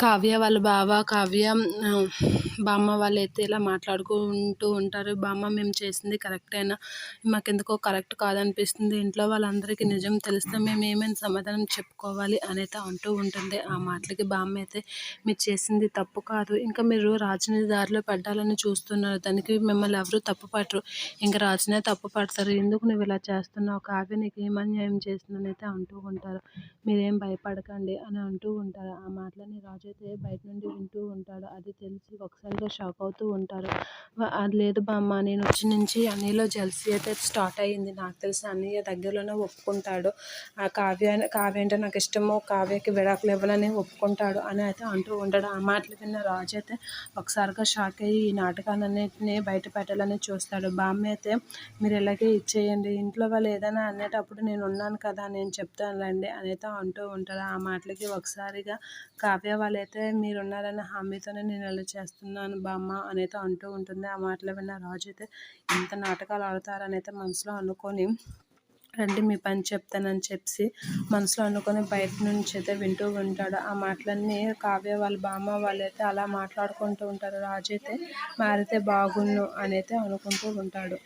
కావ్య వాళ్ళ బావ కావ్య బామ్మ బామ్మ వాళ్ళైతే ఇలా మాట్లాడుకుంటూ ఉంటారు. బామ్మ మేము చేసింది కరెక్టేనా మాకెందుకో కరెక్ట్ కాదనిపిస్తుంది. ఇంట్లో వాళ్ళందరికీ నిజం తెలిస్తే మేము ఏమైనా సమాధానం చెప్పుకోవాలి అనేది అంటూ ఉంటుంది. ఆ మాటలకి బామ్మ అయితే మీరు చేసింది తప్పు కాదు. ఇంకా మీరు రాజుని దారిలో పడ్డాలని చూస్తున్నారు. దానికి మిమ్మల్ని ఎవరు తప్పు పట్టరు. ఇంకా రాజునే తప్పు పడతారు. ఎందుకు నువ్వు ఇలా చేస్తున్నావు? కావ్య నీకు ఏమన్యాయం చేస్తుందని అయితే అంటూ ఉంటారు. మీరేం భయపడకండి అని అంటూ ఉంటారు. ఆ మాటలని రాజు అయితే బయట నుండి వింటూ ఉంటాడు. అది తెలిసి ఒకసారిగా షాక్ అవుతూ ఉంటారు. అది లేదు బామ్మ నేను వచ్చి నుంచి అన్నయ్యలో జెల్సీ అయితే స్టార్ట్ అయ్యింది. నాకు తెలిసి అన్నయ్య దగ్గరలోనే ఒప్పుకుంటాడు. ఆ కావ్య కావ్య అంటే నాకు ఇష్టమో. కావ్యకి విడాకులు ఇవ్వాలని ఒప్పుకుంటాడు అని అయితే అంటూ ఉంటాడు. ఆ మాటలు విన్న రాజు అయితే ఒకసారిగా షాక్ అయ్యి ఈ నాటకాలన్నింటినీ బయట పెట్టాలని చూస్తాడు. బామ్మ అయితే మీరు ఇలాగే ఇచ్చేయండి. ఇంట్లో వాళ్ళు ఏదైనా అనేటప్పుడు నేను ఉన్నాను కదా నేను చెప్తానులేండి అయితే అంటూ ఉంటాడు. ఆ మాటలకి ఒకసారిగా కావ్య వాళ్ళైతే మీరు ఉన్నారన్న హామీతోనే నేను ఇలా చేస్తున్నాను బామ్మ అనేది అంటూ ఉంటుంది. ఆ మాటలు విన్న రాజు అయితే ఇంత నాటకాలు ఆడతారని అయితే మనసులో అనుకొని రండి మీ పని చెప్తానని చెప్పి మనసులో అనుకొని బయట నుంచి అయితే వింటూ ఉంటాడు. ఆ మాటలన్నీ కావ్య వాళ్ళ బామ్మ వాళ్ళైతే అలా మాట్లాడుకుంటూ ఉంటారు. రాజు అయితే మారితే బాగున్ను అని అయితే అనుకుంటూ ఉంటాడు.